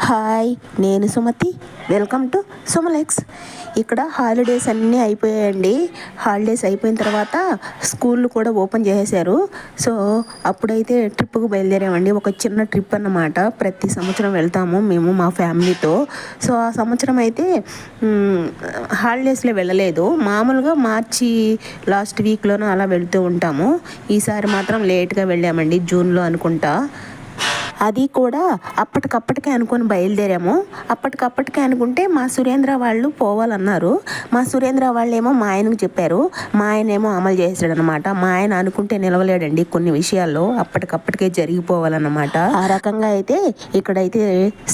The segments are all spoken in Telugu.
హాయ్ నేను సుమతి. Welcome to సుమలెక్స్. ఇక్కడ హాలిడేస్ అన్నీ అయిపోయాయండి. హాలిడేస్ అయిపోయిన తర్వాత స్కూళ్ళు కూడా ఓపెన్ చేసేసారు సో అప్పుడైతే ట్రిప్కి బయలుదేరామండి. ఒక చిన్న ట్రిప్ అన్నమాట. ప్రతి సంవత్సరం వెళ్తాము మేము మా ఫ్యామిలీతో. సో ఆ సంవత్సరం అయితే హాలిడేస్లో వెళ్ళలేదు. మామూలుగా మార్చి లాస్ట్ వీక్లోనూ అలా వెళ్తూ ఉంటాము. ఈసారి మాత్రం లేట్గా వెళ్ళామండి జూన్లో అనుకుంటా. అది కూడా అప్పటికప్పటికే అనుకొని బయలుదేరాము. అప్పటికప్పటికే అనుకుంటే మా సురేంద్ర వాళ్ళు పోవాలన్నారు. మా సురేంద్ర వాళ్ళేమో మా ఆయనకు చెప్పారు. మా ఆయన ఏమో అమలు చేశాడనమాట మా ఆయన అనుకుంటే నిలవలేడండి కొన్ని విషయాల్లో. అప్పటికప్పటికే జరిగిపోవాలన్నమాట. ఆ రకంగా అయితే ఇక్కడైతే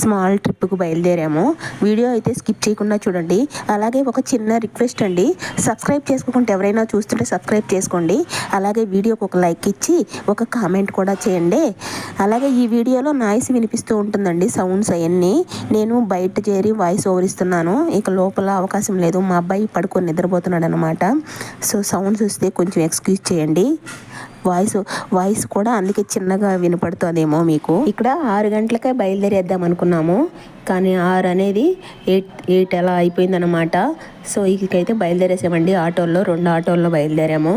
స్మాల్ ట్రిప్కు బయలుదేరాము. వీడియో అయితే స్కిప్ చేయకుండా చూడండి. అలాగే ఒక చిన్న రిక్వెస్ట్ అండి. సబ్స్క్రైబ్ చేసుకోకుండా ఎవరైనా చూస్తుంటే సబ్స్క్రైబ్ చేసుకోండి. అలాగే వీడియోకి ఒక లైక్ ఇచ్చి ఒక కామెంట్ కూడా చేయండి. అలాగే ఈ వీడియో వీడియోలో నాయిస్ వినిపిస్తూ ఉంటుందండి సౌండ్స్ అవన్నీ. నేను బయట చేరి వాయిస్ ఓవర్ ఇస్తున్నాను. ఇక లోపల అవకాశం లేదు. మా అబ్బాయి పడుకొని నిద్రపోతున్నాడు అనమాట సో సౌండ్స్ వస్తే కొంచెం ఎక్స్క్యూజ్ చేయండి. వాయిస్ వాయిస్ కూడా అందుకే చిన్నగా వినపడుతుందేమో మీకు. ఇక్కడ ఆరు గంటలకే బయలుదేరేద్దాం అనుకున్నాము కానీ ఆరు అనేది ఎయిట్ ఎయిట్ అలా అయిపోయిందనమాట సో ఇకైతే బయలుదేరేసామండి ఆటోల్లో రెండు ఆటోల్లో బయలుదేరాము.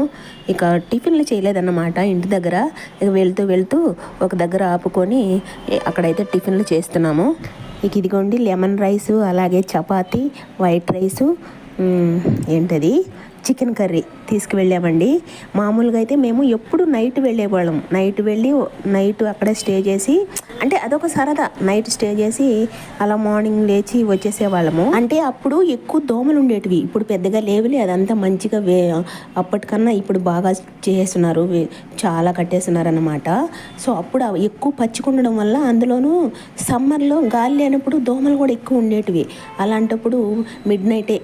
ఇక టిఫిన్లు చేయలేదన్నమాట ఇంటి దగ్గర. ఇక వెళ్తూ వెళ్తూ ఒక దగ్గర ఆపుకొని అక్కడైతే టిఫిన్లు చేస్తున్నాము. ఇక ఇదిగోండి లెమన్ రైసు అలాగే చపాతీ వైట్ రైసు ఏంటది? చికెన్ కర్రీ తీసుకువెళ్ళామండి. మామూలుగా అయితే మేము ఎప్పుడు నైట్ వెళ్ళేవాళ్ళం. నైట్ వెళ్ళి నైట్ అక్కడే స్టే చేసి అంటే అదొక సరదా. నైట్ స్టే చేసి అలా మార్నింగ్ లేచి వచ్చేసేవాళ్ళము. అంటే అప్పుడు ఎక్కువ దోమలు ఉండేటివి. ఇప్పుడు పెద్దగా లేవులే. అదంతా మంచిగా వే అప్పటికన్నా ఇప్పుడు బాగా చేస్తున్నారు. చాలా కట్టేస్తున్నారు అనమాట సో అప్పుడు ఎక్కువ పచ్చికుండడం వల్ల అందులోనూ సమ్మర్లో గాలి లేనప్పుడు దోమలు కూడా ఎక్కువ ఉండేటివి. అలాంటప్పుడు మిడ్ నైటే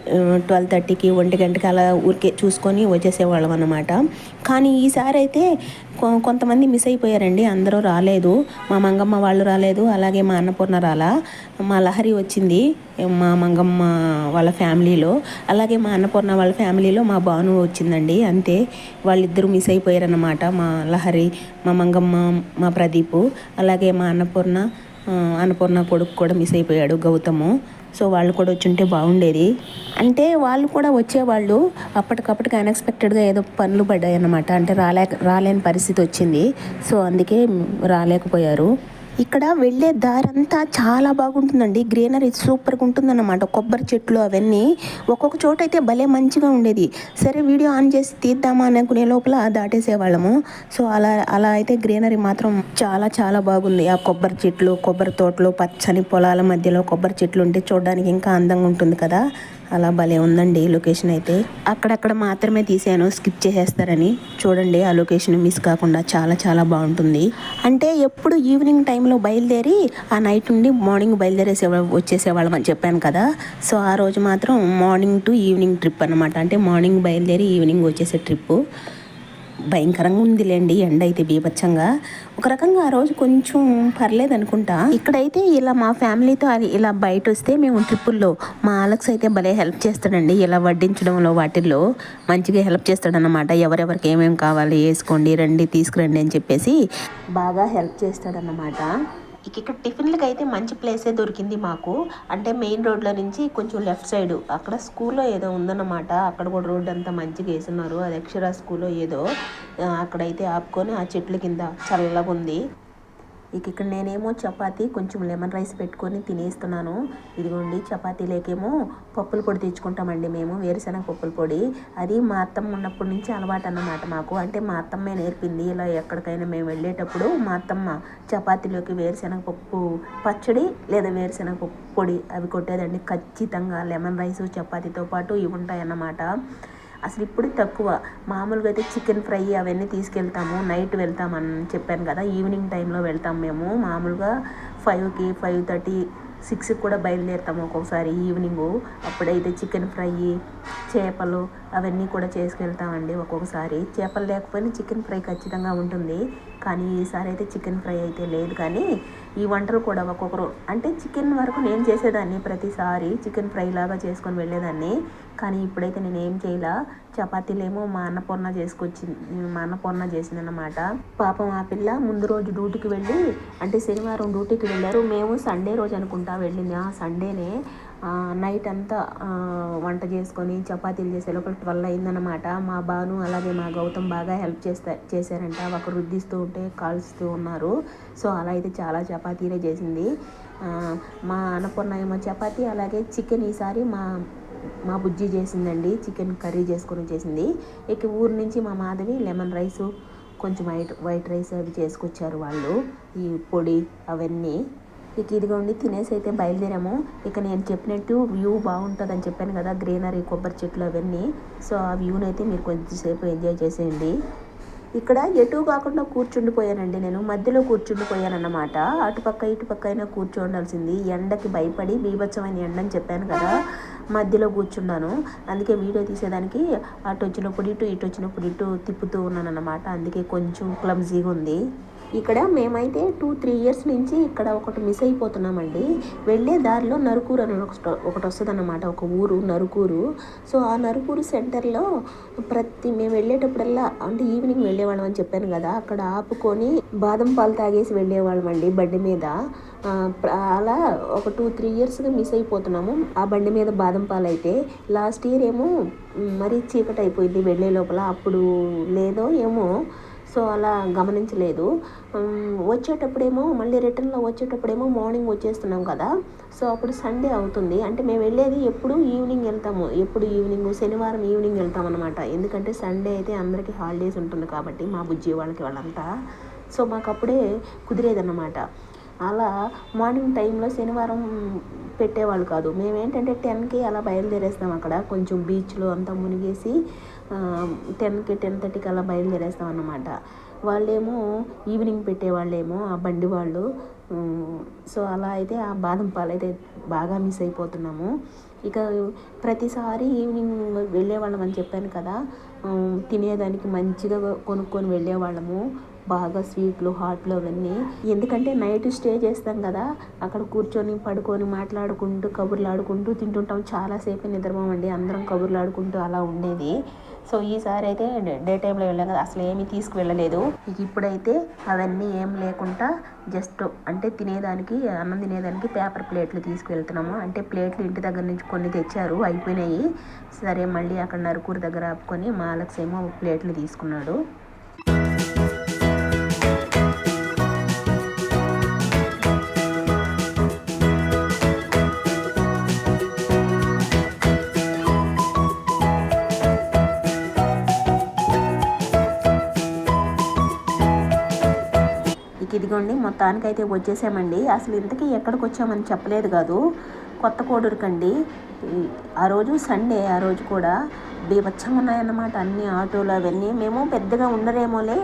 ట్వెల్వ్ థర్టీకి ఒంటి గంటకి అలా ఊరికే చూసుకొని వచ్చేసేవాళ్ళం అన్నమాట. కానీ ఈసారి అయితే కొ- కొంతమంది మిస్ అయిపోయారండి. అందరూ రాలేదు. మా మంగమ్మ వాళ్ళు రాలేదు. అలాగే మా అన్నపూర్ణ రాలా. మా లహరి వచ్చింది. మా మంగమ్మ వాళ్ళ ఫ్యామిలీలో. అలాగే మా అన్నపూర్ణ వాళ్ళ ఫ్యామిలీలో మా భాను వచ్చిందండి. అంతే. వాళ్ళిద్దరూ మిస్ అయిపోయారన్నమాట. మా లహరి మా మంగమ్మ మా ప్రదీపు. అలాగే మా అన్నపూర్ణ అన్నపూర్ణ కొడుకు కూడా మిస్ అయిపోయాడు. గౌతము. సో వాళ్ళు కూడా వచ్చి ఉంటే బాగుండేది. అంటే వాళ్ళు కూడా వచ్చేవాళ్ళు అప్పటికప్పటికి అన్ఎక్స్పెక్టెడ్గా ఏదో పనులు పడ్డాయి అన్నమాట అంటే రాలేక రాలేని పరిస్థితి వచ్చింది. సో అందుకే రాలేకపోయారు. ఇక్కడ వెళ్ళే దారంతా చాలా బాగుంటుందండి. గ్రీనరీ సూపర్గా ఉంటుందన్నమాట కొబ్బరి చెట్లు అవన్నీ. ఒక్కొక్క చోట అయితే భలే మంచిగా ఉండేది. సరే వీడియో ఆన్ చేసి తీద్దామా అనుకునే లోపల దాటేసేవాళ్ళము. సో అలా అలా అయితే గ్రీనరీ మాత్రం చాలా చాలా బాగుంది. ఆ కొబ్బరి చెట్లు కొబ్బరి తోటలు పచ్చని పొలాల మధ్యలో కొబ్బరి చెట్లు ఉంటే చూడడానికి ఇంకా అందంగా ఉంటుంది కదా. అలా భలే ఉందండి లొకేషన్ అయితే. అక్కడక్కడ మాత్రమే తీసాను స్కిప్ చేసేస్తారని. చూడండి ఆ లొకేషన్ మిస్ కాకుండా చాలా చాలా బాగుంటుంది. అంటే ఎప్పుడు ఈవినింగ్ టైంలో బయలుదేరి ఆ నైట్ నుండి మార్నింగ్ బయలుదేరేసే వచ్చేసేవాళ్ళం అని చెప్పాను కదా. సో ఆ రోజు మాత్రం మార్నింగ్ టు ఈవినింగ్ ట్రిప్ అనమాట అంటే మార్నింగ్ బయలుదేరి ఈవినింగ్ వచ్చేసే ట్రిప్పు. భయంకరంగా ఉందిలేండి ఎండ అయితే బీభత్సంగా. ఒక రకంగా ఆ రోజు కొంచెం పర్లేదు అనుకుంటా ఇక్కడైతే ఇలా మా ఫ్యామిలీతో ఇలా బయట వస్తే మేము ట్రిప్పుల్లో మా ఆలక్స్ అయితే భలే హెల్ప్ చేస్తాడండి. ఇలా వడ్డించడంలో వాటిల్లో మంచిగా హెల్ప్ చేస్తాడనమాట ఎవరెవరికి ఏమేమి కావాలి వేసుకోండి రండి తీసుకురండి అని చెప్పేసి బాగా హెల్ప్ చేస్తాడనమాట ఇక ఇక్కడ టిఫిన్లకు అయితే మంచి ప్లేసే దొరికింది మాకు. అంటే మెయిన్ రోడ్లో నుంచి కొంచెం లెఫ్ట్ సైడ్ అక్కడ స్కూల్లో ఏదో ఉందన్నమాట. అక్కడ కూడా రోడ్ అంతా మంచిగా వేసున్నారు. అది అక్షర స్కూల్లో ఏదో అక్కడైతే ఆపుకొని ఆ చెట్ల కింద చల్లగా ఉంది. ఇక ఇక్కడ నేనేమో చపాతీ కొంచెం లెమన్ రైస్ పెట్టుకొని తినేస్తున్నాను. ఇదిగోండి చపాతీలేకేమో పప్పుల పొడి తెచ్చుకుంటామండి మేము వేరుశనగ పప్పుల పొడి. అది మా అత్తమ్మ ఉన్నప్పటి నుంచి అలవాటు అన్నమాట మాకు. అంటే మా అత్తమ్మే నేర్పింది ఇలా ఎక్కడికైనా మేము వెళ్ళేటప్పుడు మా అత్తమ్మ చపాతీలోకి వేరుశనగ పప్పు పచ్చడి లేదా వేరుశనగ పప్పు పొడి అవి కొట్టేదండి. ఖచ్చితంగా లెమన్ రైస్ చపాతీతో పాటు ఇవి ఉంటాయన్నమాట. అసలు ఇప్పుడు తక్కువ. మామూలుగా అయితే చికెన్ ఫ్రై అవన్నీ తీసుకెళ్తాము. నైట్ వెళ్తామని చెప్పాను కదా ఈవినింగ్ టైంలో వెళ్తాం మేము. మామూలుగా ఫైవ్కి ఫైవ్ థర్టీ సిక్స్కి కూడా బయలుదేరుతాము ఒక్కొక్కసారి ఈవినింగ్. అప్పుడైతే చికెన్ ఫ్రై చేపలు అవన్నీ కూడా చేసుకెళ్తామండి ఒక్కొక్కసారి చేపలు లేకపోయినా చికెన్ ఫ్రై ఖచ్చితంగా ఉంటుంది. కానీ ఈసారి అయితే చికెన్ ఫ్రై అయితే లేదు కానీ ఈ వంటలు కూడా ఒక్కొక్కరు. అంటే చికెన్ వరకు నేను చేసేదాన్ని ప్రతిసారి చికెన్ ఫ్రై లాగా చేసుకొని వెళ్ళేదాన్ని. కానీ ఇప్పుడైతే నేను ఏం చేయలా. చపాతీలేమో మా అన్నపూర్ణ చేసుకొచ్చింది మా అన్నపూర్ణ చేసిందనమాట పాపం ఆ పిల్ల ముందు రోజు డ్యూటీకి వెళ్ళి అంటే శనివారం డ్యూటీకి వెళ్ళారు. మేము సండే రోజు అనుకుంటా వెళ్ళింది. ఆ సండేనే నైట్ అంతా వంట చేసుకొని చపాతీలు చేసే లోపల ట్వెల్వ్ అయిందనమాట మా బాను అలాగే మా గౌతమ్ బాగా హెల్ప్ చేస్తా చేశారంట. ఒకరు రుద్దిస్తూ ఉంటే కాల్స్తూ ఉన్నారు. సో అలా అయితే చాలా చపాతీలే చేసింది. మా అన్నపూర్ణ ఏమో చపాతీ అలాగే చికెన్ ఈసారి మా మా బుజ్జి చేసిందండి. చికెన్ కర్రీ చేసుకొని చేసింది. ఇక ఊరు నుంచి మా మాధవి లెమన్ రైసు కొంచెం వైట్ వైట్ రైస్ అవి చేసుకొచ్చారు వాళ్ళు. ఈ పొడి అవన్నీ. ఇక ఇదిగోండి తినేసి అయితే బయలుదేరాము. ఇక నేను చెప్పినట్టు వ్యూ బాగుంటుందని చెప్పాను కదా గ్రీనరీ కొబ్బరి చెట్లు అవన్నీ. సో ఆ వ్యూని అయితే మీరు కొంచెంసేపు ఎంజాయ్ చేసేయండి. ఇక్కడ ఎటు కాకుండా కూర్చుండిపోయానండి నేను. మధ్యలో కూర్చుండిపోయానన్నమాట. అటుపక్క ఇటుపక్క అయినా కూర్చోండాల్సింది. ఎండకి భయపడి బీభత్సమైన ఎండ అని చెప్పాను కదా మధ్యలో కూర్చున్నాను. అందుకే వీడియో తీసేదానికి అటు వచ్చినప్పుడు ఇటు ఇటు వచ్చినప్పుడు ఇటు తిప్పుతూ ఉన్నాను అన్నమాట అందుకే కొంచెం క్లమ్జీగా ఉంది. ఇక్కడ మేమైతే టూ త్రీ ఇయర్స్ నుంచి ఇక్కడ ఒకటి మిస్ అయిపోతున్నామండి. వెళ్ళే దారిలో నరుకూరు అని ఒకటి వస్తుందన్నమాట ఒక ఊరు నరుకూరు. సో ఆ నరుకూరు సెంటర్లో ప్రతి మేము వెళ్ళేటప్పుడల్లా అంటే ఈవినింగ్ వెళ్ళేవాళ్ళం అని చెప్పాను కదా అక్కడ ఆపుకొని బాదం పాలు తాగేసి వెళ్ళేవాళ్ళం అండి బండి మీద. అలా ఒక టూ త్రీ ఇయర్స్గా మిస్ అయిపోతున్నాము. ఆ బండి మీద బాదం పాలు అయితే లాస్ట్ ఇయర్ ఏమో మరీ చీకటి అయిపోయింది వెళ్ళే లోపల. అప్పుడు లేదో ఏమో సో అలా గమనించలేదు. వచ్చేటప్పుడేమో మళ్ళీ రిటర్న్లో వచ్చేటప్పుడేమో మార్నింగ్ వచ్చేస్తున్నాం కదా. సో అప్పుడు సండే అవుతుంది. అంటే మేము వెళ్ళేది ఎప్పుడు ఈవినింగ్ వెళ్తాము. ఎప్పుడు ఈవినింగ్ శనివారం ఈవినింగ్ వెళ్తాం అనమాట ఎందుకంటే సండే అయితే అందరికీ హాలిడేస్ ఉంటుంది కాబట్టి మా బుజ్జి వాళ్ళకి వాళ్ళంతా. సో మాకు అప్పుడే కుదిరేదన్నమాట. అలా మార్నింగ్ టైంలో శనివారం పెట్టేవాళ్ళు కాదు. మేము ఏంటంటే టెన్కి అలా బయలుదేరేస్తాం అక్కడ. కొంచెం బీచ్లో అంతా మునిగేసి టెన్కి టెన్ థర్టీకి అలా బయలుదేరేస్తాం అన్నమాట. వాళ్ళేమో ఈవినింగ్ పెట్టేవాళ్ళేమో ఆ బండి వాళ్ళు. సో అలా అయితే ఆ బాదం పాలు అయితే బాగా మిస్ అయిపోతున్నాము. ఇక ప్రతిసారి ఈవినింగ్ వెళ్ళేవాళ్ళం అని చెప్పాను కదా తినేదానికి మంచిగా కొనుక్కొని వెళ్ళేవాళ్ళము బాగా స్వీట్లు హాట్లు అవన్నీ. ఎందుకంటే నైట్ స్టే చేస్తాం కదా అక్కడ కూర్చొని పడుకొని మాట్లాడుకుంటూ కబుర్లు ఆడుకుంటూ తింటుంటాం చాలాసేపు నిద్రపోమండి. అందరం కబుర్లు ఆడుకుంటూ అలా ఉండేది. సో ఈసారి అయితే డే టైంలో వెళ్ళాం కదా అసలు ఏమీ తీసుకువెళ్ళలేదు. ఇప్పుడైతే అవన్నీ ఏం లేకుండా జస్ట్ అంటే తినేదానికి అన్నం తినేదానికి పేపర్ ప్లేట్లు తీసుకువెళ్తున్నాము. అంటే ప్లేట్లు ఇంటి దగ్గర నుంచి కొన్ని తెచ్చారు అయిపోయినాయి. సరే మళ్ళీ అక్కడ నరుకూరు దగ్గర ఆపుకొని మాలక్స్ ఏమో ప్లేట్లు తీసుకున్నాడు. ఇదిగోండి మొత్తానికైతే వచ్చేసామండి. అసలు ఇంతకీ ఎక్కడికి వచ్చామని చెప్పలేదు కాదు. కొత్త కోడూరుకండి. ఆ రోజు సండే ఆ రోజు కూడా బీభత్సం ఉన్నాయన్నమాట అన్ని ఆటోలు అవన్నీ. మేము పెద్దగా ఉండరేమోలే.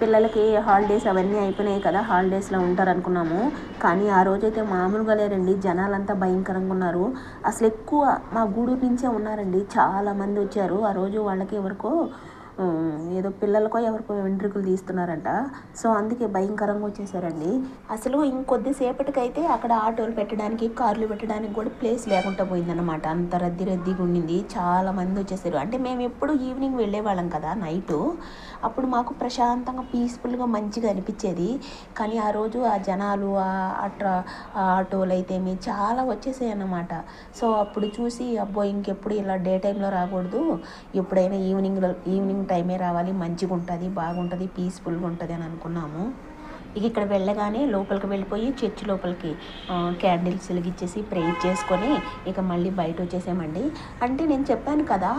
పిల్లలకి హాలిడేస్ అవన్నీ అయిపోయినాయి కదా హాలిడేస్లో ఉంటారు అనుకున్నాము కానీ ఆ రోజైతే మామూలుగా లేరండి. జనాలంతా భయంకరంగా ఉన్నారు. అసలు ఎక్కువ మా గూడూరు నుంచే ఉన్నారండి. చాలా మంది వచ్చారు. ఆ రోజు వాళ్ళకి ఎవరికో ఏదో పిల్లలకో ఎవరికో వెంట్రుకలు తీస్తున్నారంట. సో అందుకే భయంకరంగా వచ్చేసారండి. అసలు ఇంకొద్దిసేపటికైతే అక్కడ ఆటోలు పెట్టడానికి కార్లు పెట్టడానికి కూడా ప్లేస్ లేకుండా పోయిందన్నమాట. అంత రద్దీ రద్దీగా ఉండింది. చాలా మంది వచ్చేసారు. అంటే మేము ఎప్పుడు ఈవినింగ్ వెళ్ళేవాళ్ళం కదా నైటు. అప్పుడు మాకు ప్రశాంతంగా పీస్ఫుల్గా మంచిగా అనిపించేది. కానీ ఆ రోజు ఆ జనాలు ఆ అట్రా ఆటోలు అయితే మీ చాలా వచ్చేసాయి అన్నమాట సో అప్పుడు చూసి అబ్బో ఇంకెప్పుడు ఇలా డే టైంలో రాకూడదు. ఎప్పుడైనా ఈవినింగ్లో ఈవినింగ్ టైమే రావాలి మంచిగా ఉంటుంది బాగుంటుంది పీస్ఫుల్గా ఉంటుంది అని అనుకున్నాము. ఇక ఇక్కడ వెళ్ళగానే లోపలికి వెళ్ళిపోయి చర్చి లోపలికి క్యాండిల్స్ వెలిగించేసి ప్రేయర్ చేసుకొని ఇక మళ్ళీ బయట వచ్చేసామండి. అంటే నేను చెప్పాను కదా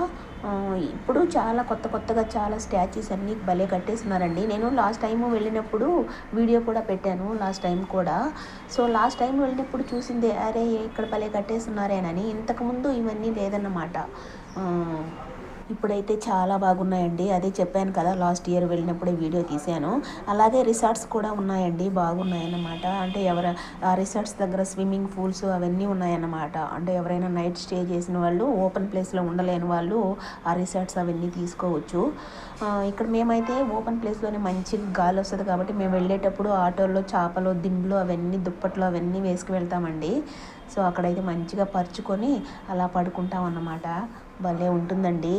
ఇప్పుడు చాలా కొత్త కొత్తగా చాలా స్టాచ్యూస్ అన్నీ భలే కట్టేస్తున్నారండి. నేను లాస్ట్ టైం వెళ్ళినప్పుడు వీడియో కూడా పెట్టాను లాస్ట్ టైం కూడా. సో లాస్ట్ టైం వెళ్ళినప్పుడు చూసిందే అరే ఇక్కడ భలే కట్టేస్తున్నారేనని. ఇంతకుముందు ఇవన్నీ లేదన్నమాట. ఇప్పుడైతే చాలా బాగున్నాయండి. అదే చెప్పాను కదా లాస్ట్ ఇయర్ వెళ్ళినప్పుడే వీడియో తీశాను. అలాగే రిసార్ట్స్ కూడా ఉన్నాయండి బాగున్నాయన్నమాట. అంటే ఎవర ఆ రిసార్ట్స్ దగ్గర స్విమ్మింగ్ పూల్స్ అవన్నీ ఉన్నాయన్నమాట. అంటే ఎవరైనా నైట్ స్టే చేసిన వాళ్ళు ఓపెన్ ప్లేస్లో ఉండలేని వాళ్ళు ఆ రిసార్ట్స్ అవన్నీ తీసుకోవచ్చు. ఇక్కడ మేమైతే ఓపెన్ ప్లేస్లోనే మంచి గాలి వస్తుంది కాబట్టి మేము వెళ్ళేటప్పుడు ఆటోల్లో చేపలు దిండ్లు అవన్నీ దుప్పట్లు అవన్నీ వేసుకు వెళ్తామండి. సో అక్కడైతే మంచిగా పరుచుకొని అలా పడుకుంటాం అన్నమాట భలే ఉంటుందండి.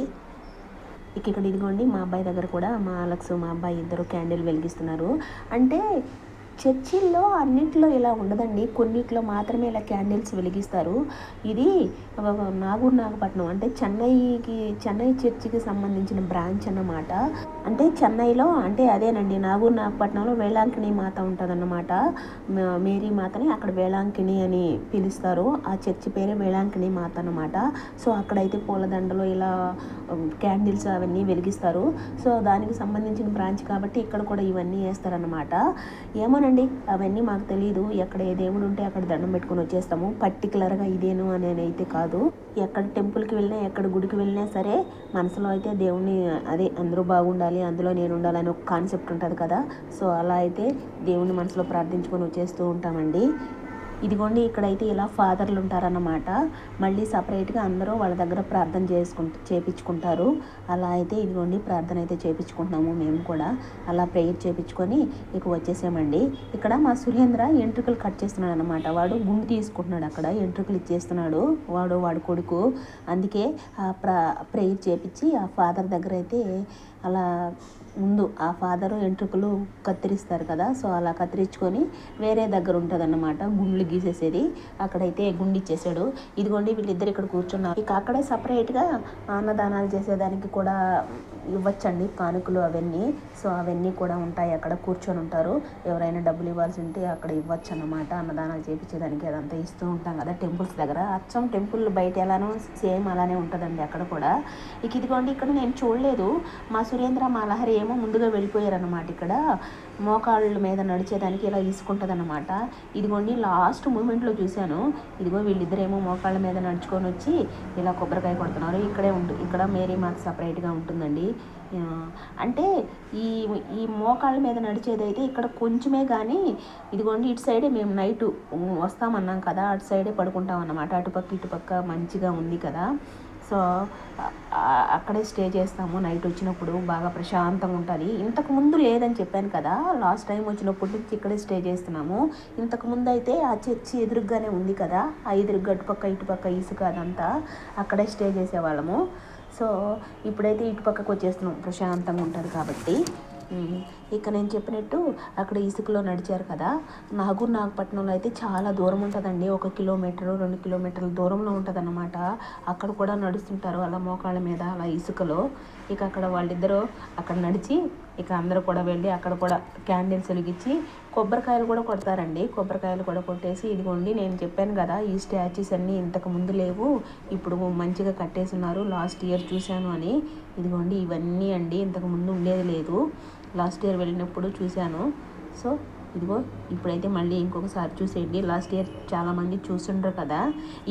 ఇక ఇక్కడ ఇదిగోండి మా అబ్బాయి దగ్గర కూడా మా అలక్స్ మా అబ్బాయి ఇద్దరు క్యాండిల్ వెలిగిస్తున్నారు. అంటే చర్చిల్లో అన్నింటిలో ఇలా ఉండదండి. కొన్నిట్లో మాత్రమే ఇలా క్యాండిల్స్ వెలిగిస్తారు. ఇది నాగూర్ నాగపట్నం అంటే చెన్నైకి చెన్నై చర్చికి సంబంధించిన బ్రాంచ్ అన్నమాట. అంటే చెన్నైలో అంటే అదేనండి నాగూర్ నాగపట్నంలో వేలాంకిణి మాత ఉంటుందన్నమాట. మేరీ మాతని అక్కడ వేలాంకిణి అని పిలుస్తారు. ఆ చర్చి పేరే వేలాంకిణి మాత అన్నమాట. సో అక్కడైతే పూలదండలు ఇలా క్యాండిల్స్ అవన్నీ వెలిగిస్తారు. సో దానికి సంబంధించిన బ్రాంచ్ కాబట్టి ఇక్కడ కూడా ఇవన్నీ వేస్తారన్నమాట. ఏమోనండి అవన్నీ మాకు తెలియదు ఎక్కడ ఏ దేవుడు ఉంటే అక్కడ దండం పెట్టుకొని వచ్చేస్తాము. పర్టికులర్గా ఇదేను అనేది అయితే కాదు. ఎక్కడ టెంపుల్కి వెళ్ళినా ఎక్కడ గుడికి వెళ్ళినా సరే మనసులో అయితే దేవుణ్ణి అదే అందరూ బాగుండాలి అందులో నేను ఉండాలని ఒక కాన్సెప్ట్ ఉంటుంది కదా. సో అలా అయితే దేవుణ్ణి మనసులో ప్రార్థించుకొని వచ్చేస్తూ ఉంటామండి. ఇదిగోండి ఇక్కడైతే ఇలా ఫాదర్లు ఉంటారన్నమాట. మళ్ళీ సపరేట్గా అందరూ వాళ్ళ దగ్గర ప్రార్థన చేసుకుంటూ చేపించుకుంటారు. అలా అయితే ఇదిగోండి ప్రార్థన అయితే చేపించుకుంటున్నాము మేము కూడా. అలా ప్రేయర్ చేపించుకొని ఇక వచ్చేసామండి. ఇక్కడ మా సురేంద్ర ఎంట్రుకలు కట్ చేస్తున్నాడు అనమాట వాడు గుండు తీసుకుంటున్నాడు అక్కడ ఎంట్రుకలు ఇచ్చేస్తున్నాడు. వాడు వాడు కొడుకు. అందుకే ఆ ప్ర ప్రేయర్ చేపించి ఆ ఫాదర్ దగ్గర అయితే అలా ముందు ఆ ఫాదరు వెంట్రుకలు కత్తిరిస్తారు కదా సో అలా కత్తిరించుకొని వేరే దగ్గర ఉంటుంది అన్నమాట గుండ్లు గీసేసేది. అక్కడైతే గుండు ఇచ్చేసాడు. ఇదిగోండి వీళ్ళిద్దరు ఇక్కడ కూర్చున్నారు. ఇక అక్కడే సపరేట్గా అన్నదానాలు చేసేదానికి కూడా ఇవ్వచ్చండి కానుకలు అవన్నీ. సో అవన్నీ కూడా ఉంటాయి అక్కడ కూర్చొని ఉంటారు. ఎవరైనా డబ్బులు ఇవ్వాల్సి ఉంటే అక్కడ ఇవ్వచ్చు అన్నమాట అన్నదానాలు చేపించేదానికి అదంతా ఇస్తూ ఉంటాం కదా టెంపుల్స్ దగ్గర. అచ్చం టెంపుల్ బయట ఎలానో సేమ్ అలానే ఉంటుందండి అక్కడ కూడా. ఇక ఇదిగోండి ఇక్కడ నేను చూడలేదు. మా సురేంద్ర మా లహరి ఏమో ముందుగా వెళ్ళిపోయారనమాట ఇక్కడ. మోకాళ్ళ మీద నడిచేదానికి ఇలా ఇసుకుంటుంది అనమాట ఇదిగోండి లాస్ట్ మూమెంట్లో చూశాను. ఇదిగో వీళ్ళిద్దరేమో మోకాళ్ళ మీద నడుచుకొని వచ్చి ఇలా కొబ్బరికాయ కొడుతున్నారు. ఇక్కడే ఉంటుంది ఇక్కడ మేరీ మాత సపరేట్గా ఉంటుందండి. అంటే ఈ ఈ మోకాళ్ళ మీద నడిచేదైతే ఇక్కడ కొంచెమే కానీ ఇదిగోండి ఇటు సైడే మేము నైట్ వస్తామన్నాం కదా అటు సైడే పడుకుంటాం అన్నమాట అటుపక్క ఇటుపక్క మంచిగా ఉంది కదా. సో అక్కడే స్టే చేస్తాము. నైట్ వచ్చినప్పుడు బాగా ప్రశాంతంగా ఉంటుంది. ఇంతకు ముందు లేదని చెప్పాను కదా లాస్ట్ టైం వచ్చినప్పటి నుంచి ఇక్కడే స్టే చేస్తున్నాము. ఇంతకు ముందు అయితే ఆ చర్చి ఎదురుగానే ఉంది కదా ఆ ఎదురుగా అటుపక్క ఇటుపక్క ఇసుక అదంతా అక్కడే స్టే చేసేవాళ్ళము. సో ఇప్పుడైతే ఇటుపక్కకు వచ్చేస్తున్నాం. ప్రశాంతంగా ఉంటుంది కాబట్టి. ఇక నేను చెప్పినట్టు అక్కడ ఇసుకలో నడిచారు కదా. నాగూర్ నాగపట్నంలో అయితే చాలా దూరం ఉంటుందండి. ఒక కిలోమీటరు రెండు కిలోమీటర్ల దూరంలో ఉంటుందన్నమాట. అక్కడ కూడా నడుస్తుంటారు అలా మోకాళ్ళ మీద అలా ఇసుకలో. ఇక అక్కడ వాళ్ళిద్దరూ అక్కడ నడిచి ఇక అందరూ కూడా వెళ్ళి అక్కడ కూడా క్యాండిల్స్ వెలిగించి కొబ్బరికాయలు కూడా కొడతారండి. కొబ్బరికాయలు కూడా కొట్టేసి ఇదిగోండి నేను చెప్పాను కదా ఈ స్టాచ్యూస్ అన్నీ ఇంతకు ముందు లేవు. ఇప్పుడు మంచిగా కట్టేసి ఉన్నారు లాస్ట్ ఇయర్ చూశాను అని. ఇదిగోండి ఇవన్నీ అండి. ఇంతకు ముందు ఉండేది లేదు. లాస్ట్ ఇయర్ వెళ్ళినప్పుడు చూశాను. సో ఇదిగో ఇప్పుడైతే మళ్ళీ ఇంకొకసారి చూసేయండి. లాస్ట్ ఇయర్ చాలామంది చూస్తుండ్రు కదా.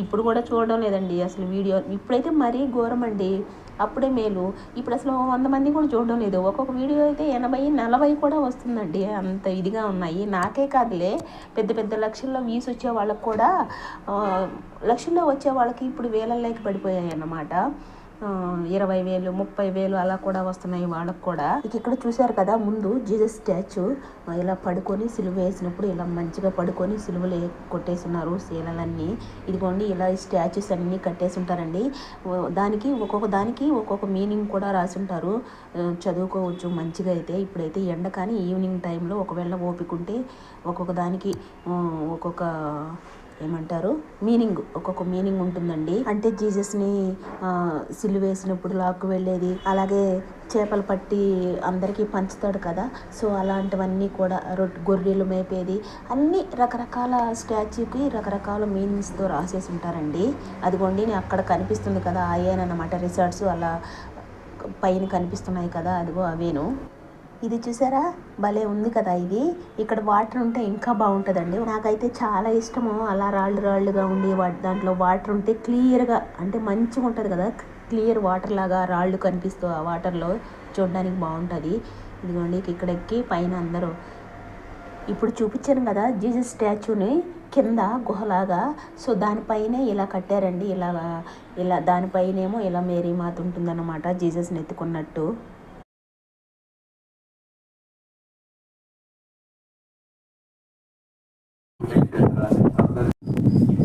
ఇప్పుడు కూడా చూడడం లేదండి అసలు వీడియో. ఇప్పుడైతే మరీ ఘోరం అండి. అప్పుడే మేలు. ఇప్పుడు అసలు వంద మంది కూడా చూడడం లేదు. ఒక్కొక్క వీడియో అయితే ఎనభై నలభై కూడా వస్తుందండి. అంత ఇదిగా ఉన్నాయి. నాకే కాదులే. పెద్ద పెద్ద లక్షల్లో వ్యూస్ వచ్చే వాళ్ళకి కూడా లక్షల్లో వచ్చే వాళ్ళకి ఇప్పుడు వేలల్లోకి పడిపోయాయి అన్నమాట ఇరవై వేలు ముప్పై వేలు అలా కూడా వస్తున్నాయి వాళ్ళకు కూడా. ఇక ఇక్కడ చూశారు కదా ముందు జీసస్ స్టాచ్యూ ఇలా పడుకొని సిలువ వేసినప్పుడు ఇలా మంచిగా పడుకొని సిలువలు కొట్టేస్తున్నారు శీలలన్నీ ఇదిగోండి ఇలా స్టాచ్యూస్ అన్నీ కట్టేసి ఉంటారండి. దానికి ఒక్కొక్క దానికి ఒక్కొక్క మీనింగ్ కూడా రాసి ఉంటారు. చదువుకోవచ్చు మంచిగా అయితే ఇప్పుడైతే ఎండ కానీ ఈవినింగ్ టైంలో ఒకవేళ ఓపిక ఉంటే ఒక్కొక్క దానికి ఒక్కొక్క ఏమంటారు? మీనింగ్ ఒక్కొక్క మీనింగ్ ఉంటుందండి. అంటే జీసస్ని సిలువేసినప్పుడు లాక్కు వెళ్ళేది అలాగే చేపలు పట్టి అందరికీ పంచుతాడు కదా. సో అలాంటివన్నీ కూడా రొట్ గొర్రెలు మేపేది అన్ని రకరకాల స్టాచ్యూకి రకరకాల మీనింగ్స్తో రాసేసి ఉంటారండి. అదిగోండి నేను అక్కడ కనిపిస్తుంది కదా అయ్యానన్నమాట రిసార్ట్స్ అలా పైన కనిపిస్తున్నాయి కదా అదిగో అవేను. ఇది చూసారా? భలే ఉంది కదా ఇది. ఇక్కడ వాటర్ ఉంటే ఇంకా బాగుంటుందండి. నాకైతే చాలా ఇష్టము. అలా రాళ్ళు రాళ్ళుగా ఉండి వా- దాంట్లో వాటర్ ఉంటే క్లియర్గా అంటే మంచిగా ఉంటుంది కదా. క్లియర్ వాటర్ లాగా రాళ్ళు కనిపిస్తూ ఆ వాటర్లో చూడడానికి బాగుంటుంది. ఇదిగోండి ఇక్కడ ఎక్కి పైన అందరూ. ఇప్పుడు చూపించాను కదా జీసస్ స్టాచ్యూని కింద గుహలాగా. సో దానిపైనే ఇలా కట్టారండి. ఇలా ఇలా దానిపైనేమో ఇలా మేరీ మాత ఉంటుందన్నమాట జీజస్ని ఎత్తుకున్నట్టు. 没事的，咱。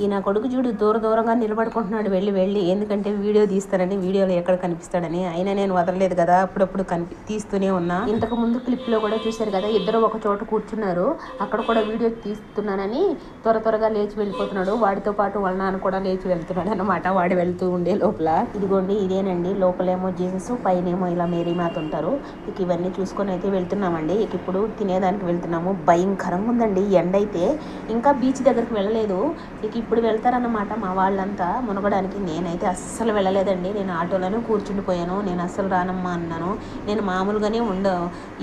ఈ నా కొడుకు చూడు దూర దూరంగా నిలబడుకుంటున్నాడు. వెళ్ళి వెళ్ళి. ఎందుకంటే వీడియో తీస్తారని వీడియోలో ఎక్కడ కనిపిస్తాడని. అయినా నేను వదలలేదు కదా. అప్పుడప్పుడు కనిపి తీస్తూనే ఉన్నా. ఇంతకు ముందు క్లిప్లో కూడా చూశారు కదా ఇద్దరు ఒక చోట కూర్చున్నారు. అక్కడ కూడా వీడియో తీస్తున్నానని త్వర త్వరగా లేచి వెళ్ళిపోతున్నాడు. వాడితో పాటు వాళ్ళ నాన్న కూడా లేచి వెళ్తున్నాడు అనమాట వాడు వెళ్తూ ఉండే లోపల. ఇదిగోండి ఇదేనండి. లోపలేమో జీసస్ పైనేమో ఇలా మేరీ మాత ఉంటారు. ఇక ఇవన్నీ చూసుకొని అయితే వెళ్తున్నామండి. ఇక ఇప్పుడు తినేదానికి వెళ్తున్నాము. భయంకరంగా ఉందండి. ఎండ అయితే ఇంకా బీచ్ దగ్గరికి వెళ్ళలేదు. ఇక ఇప్పుడు వెళ్తారన్నమాట మా వాళ్ళంతా. మునగడానికి నేనైతే అస్సలు వెళ్ళలేదండి. నేను ఆటోలోనే కూర్చుండిపోయాను. నేను అస్సలు రానమ్మా అన్నాను. నేను మామూలుగానే ఉండ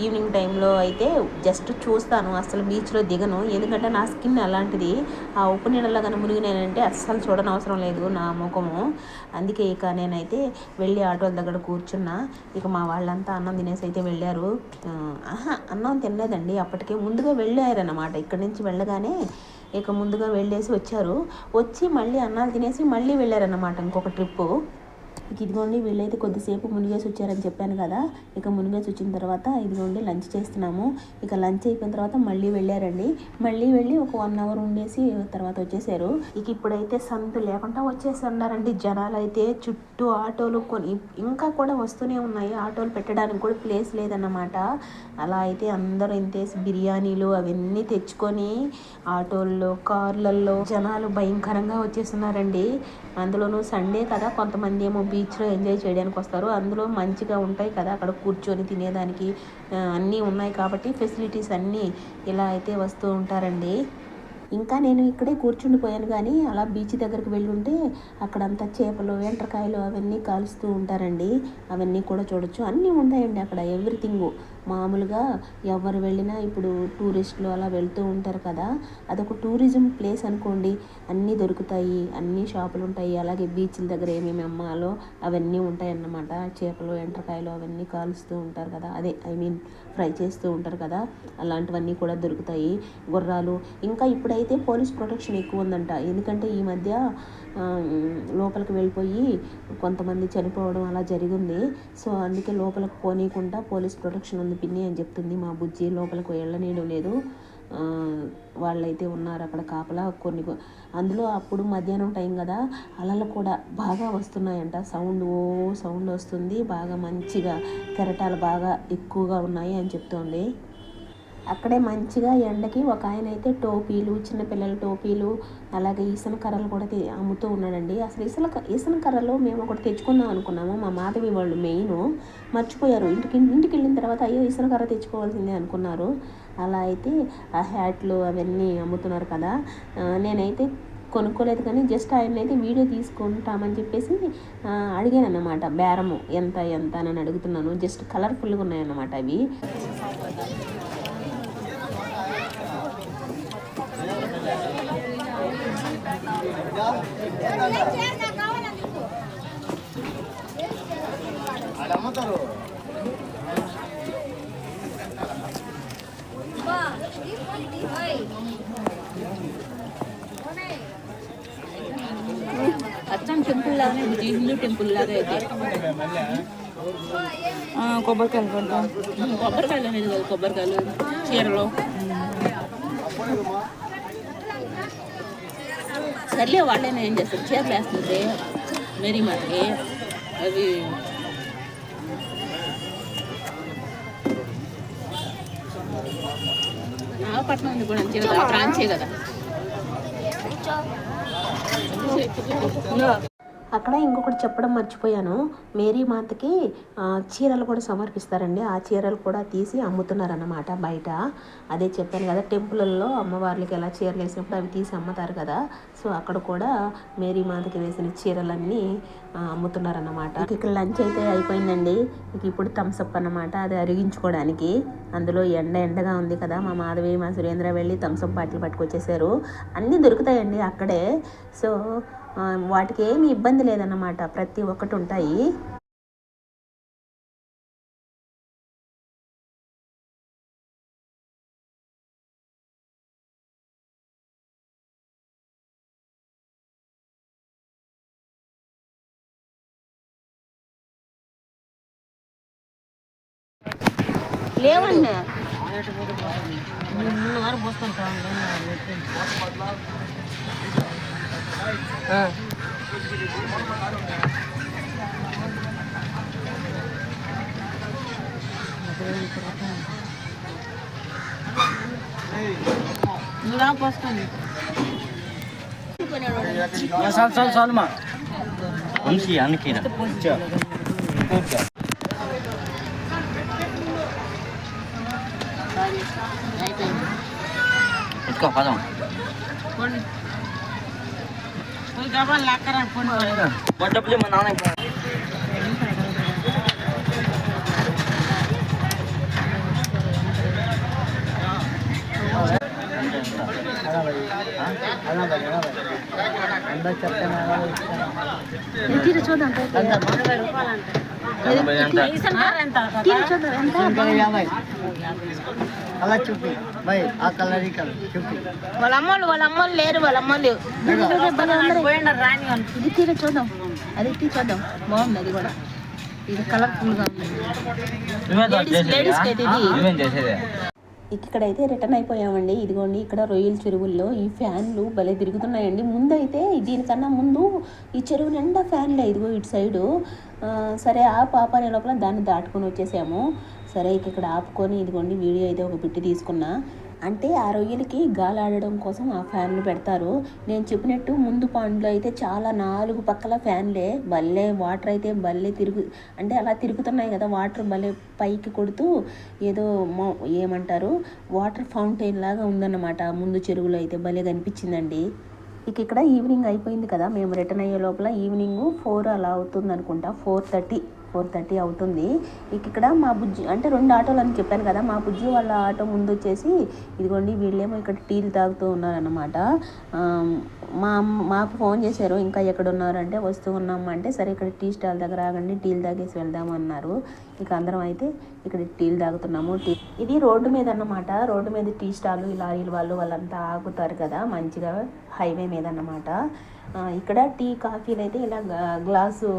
ఈవినింగ్ టైంలో అయితే జస్ట్ చూస్తాను. అస్సలు బీచ్లో దిగను. ఎందుకంటే నా స్కిన్ అలాంటిది. ఆ ఉప్పు నీళ్ళలో కానీ మునిగినానంటే అస్సలు చూడనవసరం లేదు నా ముఖము. అందుకే ఇక నేనైతే వెళ్ళి ఆటోల దగ్గర కూర్చున్నా. ఇక మా వాళ్ళంతా అన్నం తినేసి అయితే వెళ్ళారు. ఆహా అన్నం తినలేదండి. అప్పటికే ముందుగా వెళ్ళారన్నమాట. ఇక్కడి నుంచి వెళ్ళగానే ఇక ముందుగా వెళ్ళేసి వచ్చారు. వచ్చి మళ్ళీ అన్నాలు తినేసి మళ్ళీ వెళ్ళారన్నమాట ఇంకొక ట్రిప్పు. ఇదిగోండి వీళ్ళైతే కొద్దిసేపు మునిగేసి వచ్చారని చెప్పాను కదా. ఇక మునిగేసి వచ్చిన తర్వాత ఇదిగోండి లంచ్ చేస్తున్నాము. ఇక లంచ్ అయిపోయిన తర్వాత మళ్ళీ వెళ్ళారండి. మళ్ళీ వెళ్ళి ఒక వన్ అవర్ ఉండేసి తర్వాత వచ్చేసారు. ఇక ఇప్పుడైతే సంతు లేకుండా వచ్చేసి ఉన్నారండి జనాలు అయితే చుట్టూ ఆటోలు కొని ఇంకా కూడా వస్తూనే ఉన్నాయి. ఆటోలు పెట్టడానికి కూడా ప్లేస్ లేదన్నమాట. అలా అయితే అందరూ ఇంతేసి బిర్యానీలు అవన్నీ తెచ్చుకొని ఆటోల్లో కార్లల్లో జనాలు భయంకరంగా వచ్చేస్తున్నారండి. అందులోనూ సండే కదా కొంతమంది ఏమో బీచ్లో ఎంజాయ్ చేయడానికి వస్తారు. అందులో మంచిగా ఉంటాయి కదా అక్కడ కూర్చొని తినేదానికి అన్నీ ఉన్నాయి కాబట్టి ఫెసిలిటీస్ అన్నీ ఇలా అయితే వస్తూ ఉంటారండి. ఇంకా నేను ఇక్కడే కూర్చుండిపోయాను కానీ అలా బీచ్ దగ్గరికి వెళ్ళుంటే అక్కడంతా చేపలు వెంట్రకాయలు అవన్నీ కాలుస్తూ ఉంటారండి. అవన్నీ కూడా చూడొచ్చు. అన్నీ ఉంటాయండి అక్కడ ఎవ్రీథింగ్ మామూలుగా ఎవరు వెళ్ళినా ఇప్పుడు టూరిస్టులు అలా వెళ్తూ ఉంటారు కదా అదొక టూరిజం ప్లేస్ అనుకోండి. అన్నీ దొరుకుతాయి అన్ని షాపులు ఉంటాయి. అలాగే బీచ్ల దగ్గర ఏమేమి అమ్మాలో అవన్నీ ఉంటాయి అన్నమాట చేపలు ఎండ్రకాయలు అవన్నీ కాలుస్తూ ఉంటారు కదా. అదే ఐ మీన్ ఫ్రై చేస్తూ ఉంటారు కదా. అలాంటివన్నీ కూడా దొరుకుతాయి. గుర్రాలు. ఇంకా ఇప్పుడైతే పోలీస్ ప్రొటెక్షన్ ఎక్కువ ఉందంట. ఎందుకంటే ఈ మధ్య లోపలికి వెళ్ళిపోయి కొంతమంది చనిపోవడం అలా జరిగింది. సో అందుకే లోపలికి పోనీయకుండా పోలీస్ ప్రొటెక్షన్ ఉంది పిన్ని అని చెప్తుంది. మా బుజ్జి లోపలికి వెళ్ళనీయడం లేదు. వాళ్ళైతే ఉన్నారు అక్కడ కాపలా. కొన్ని అందులో అప్పుడు మధ్యాహ్నం టైం కదా అలలు కూడా బాగా వస్తున్నాయంట. సౌండ్ ఓ సౌండ్ వస్తుంది. బాగా మంచిగా కెరటాలు బాగా ఎక్కువగా ఉన్నాయి అని చెప్తోంది. అక్కడే మంచిగా ఎండకి ఒక ఆయన అయితే టోపీలు చిన్నపిల్లల టోపీలు అలాగే ఈసన కర్రలు కూడా అమ్ముతూ ఉన్నాడండి. అసలు ఇసన ఈసన కర్రలు మేము ఒకటి తెచ్చుకుందాం అనుకున్నాము. మా మాధవి వాళ్ళు మెయిన్ మర్చిపోయారు. ఇంటికి ఇంటికి వెళ్ళిన తర్వాత అయ్యో ఇసన కర్ర తెచ్చుకోవాల్సిందే అనుకున్నారు. అలా అయితే ఆ హ్యాట్లు అవన్నీ అమ్ముతున్నారు కదా. నేనైతే కొనుక్కోలేదు కానీ జస్ట్ ఆయన అయితే వీడియో తీసుకుంటామని చెప్పేసి అడిగాను అన్నమాట బేరము ఎంత ఎంత అని అడుగుతున్నాను. జస్ట్ కలర్ఫుల్గా ఉన్నాయన్నమాట అవి. అచ్చం టెంపుల్ లాగానే ఉంది హిందూ టెంపుల్ లాగా అయితే ఆ, కొబ్బరికాయలు కొడతాం కొబ్బరికాయలు అనేది కదా కొబ్బరికాయలు చీరలు సర్లే వాళ్ళైనా ఏం చేస్తారు? చీరలు వేస్తుంది మేరీ మాటకి అవి నాగపట్నం ఉంది కూడా అంతే కదా బ్రాంచే కదా. అక్కడ ఇంకొకటి చెప్పడం మర్చిపోయాను. మేరీ మాతకి చీరలు కూడా సమర్పిస్తారండి. ఆ చీరలు కూడా తీసి అమ్ముతున్నారన్నమాట బయట. అదే చెప్పాను కదా టెంపుల్లో అమ్మవార్లకి ఎలా చీరలు వేసినప్పుడు అవి తీసి అమ్ముతారు కదా. సో అక్కడ కూడా మేరీ మాతకి వేసిన చీరలన్నీ అమ్ముతున్నారన్నమాట. ఇక్కడ లంచ్ అయితే అయిపోయిందండి. ఇక ఇప్పుడు థమ్స్అప్ అన్నమాట అది అరిగించుకోవడానికి. అందులో ఎండ ఎండగా ఉంది కదా మా మాధవి మా సురేంద్ర వెళ్ళి థమ్స్అప్ బాటిల్ పట్టుకొచ్చేసారు. అన్నీ దొరుకుతాయండి అక్కడే. సో వాటికి ఏమి ఇబ్బంది లేదన్నమాట. ప్రతి ఒక్కటి ఉంటాయి. లేవండి. Sal sal sal ma. Amsi anki na. Cha. Kurka. అయిపోయింది డబ్బులు మా నాన్న చూద్దాం చూద్దాం ఎంత అలా చూపి. బై ఆ కలర్ ఈ కలర్. చూపి. వాళ్ళ అమ్మోళ్ళు వాళ్ళ అమ్మోళ్ళు లేరు వాళ్ళ. అమ్మోళ్ళు ఇది తీర చూద్దాం. అది తీ చూద్దాం. బాగుంది అది కూడా. ఇది ఉంది. అయితే ఇది. ఇక్కడైతే రిటర్న్ అయిపోయామండి. ఇదిగోండి ఇక్కడ రొయ్యల చెరువుల్లో ఈ ఫ్యాన్లు భలే తిరుగుతున్నాయండి. ముందైతే దీనికన్నా ముందు ఈ చెరువు నిండా ఫ్యాన్లే. ఇదిగో ఇటు సైడు. సరే ఆ పాప అనే లోపల దాన్ని దాటుకొని వచ్చేసాము. సరే ఇక ఇక్కడ ఆపుకొని ఇదిగోండి వీడియో అయితే ఒక బిట్టి తీసుకున్నా. అంటే ఆ రొయ్యలకి గాలి ఆడడం కోసం ఆ ఫ్యాన్లు పెడతారు. నేను చెప్పినట్టు ముందు పాండ్లో అయితే చాలా నాలుగు పక్కల ఫ్యాన్లే భలే వాటర్ అయితే భలే తిరుగు అంటే అలా తిరుగుతున్నాయి కదా వాటర్ భలే పైకి కొడుతూ ఏదో ఏమంటారు వాటర్ ఫౌంటైన్ లాగా ఉందన్నమాట. ముందు చెరువులో అయితే భలే కనిపించిందండి. ఇక ఇక్కడ ఈవినింగ్ అయిపోయింది కదా మేము రిటర్న్ అయ్యే లోపల ఈవినింగ్ ఫోర్ అలా అవుతుంది అనుకుంటా ఫోర్ థర్టీ. ఫోర్ థర్టీ అవుతుంది. ఇక ఇక్కడ మా బుజ్జి అంటే రెండు ఆటోలు అని చెప్పాను కదా మా బుజ్జి వాళ్ళ ఆటో ముందు వచ్చేసి ఇదిగోండి వీళ్ళేమో ఇక్కడ టీలు తాగుతూ ఉన్నారన్నమాట. మా మాకు ఫోన్ చేశారు ఇంకా ఎక్కడ ఉన్నారంటే వస్తూ ఉన్నాం అంటే సరే ఇక్కడ టీ స్టాల్ దగ్గర ఆగండి టీలు తాగేసి వెళ్దాము అన్నారు ఇక అందరం అయితే ఇక్కడ టీలు తాగుతున్నాము. టీ ఇది రోడ్డు మీద అన్నమాట. రోడ్డు మీద టీ స్టాల్ ఈ వాళ్ళు వాళ్ళంతా ఆగుతారు కదా మంచిగా హైవే మీద అన్నమాట. ఇక్కడ టీ కాఫీలు అయితే ఇలా గ్లాసు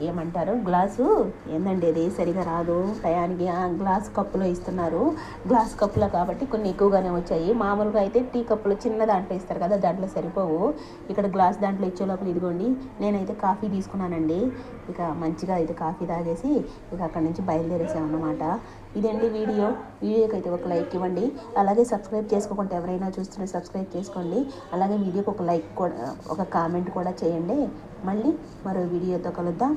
ఏమంటారు? గ్లాసు ఏందండి ఇది? సరిగా రాదు. టయానికి గ్లాస్ కప్పులో ఇస్తున్నారు. గ్లాస్ కప్పులో కాబట్టి కొన్ని ఎక్కువగానే వచ్చాయి. మామూలుగా అయితే టీ కప్పులు చిన్న దాంట్లో ఇస్తారు కదా దాంట్లో సరిపోవు. ఇక్కడ గ్లాస్ దాంట్లో ఇచ్చే లోపల ఇదిగోండి నేనైతే కాఫీ తీసుకున్నానండి. ఇక మంచిగా అయితే కాఫీ తాగేసి ఇక అక్కడి నుంచి బయలుదేరేసామన్నమాట. ఇదండి వీడియో. వీడియోకి అయితే ఒక లైక్ ఇవ్వండి. అలాగే సబ్స్క్రైబ్ చేసుకోకుండా ఎవరైనా చూస్తుంటే సబ్స్క్రైబ్ చేసుకోండి. అలాగే వీడియోకి ఒక లైక్ కూడా ఒక కామెంట్ కూడా చేయండి. మళ్ళీ మరో వీడియోతో కలుద్దాం.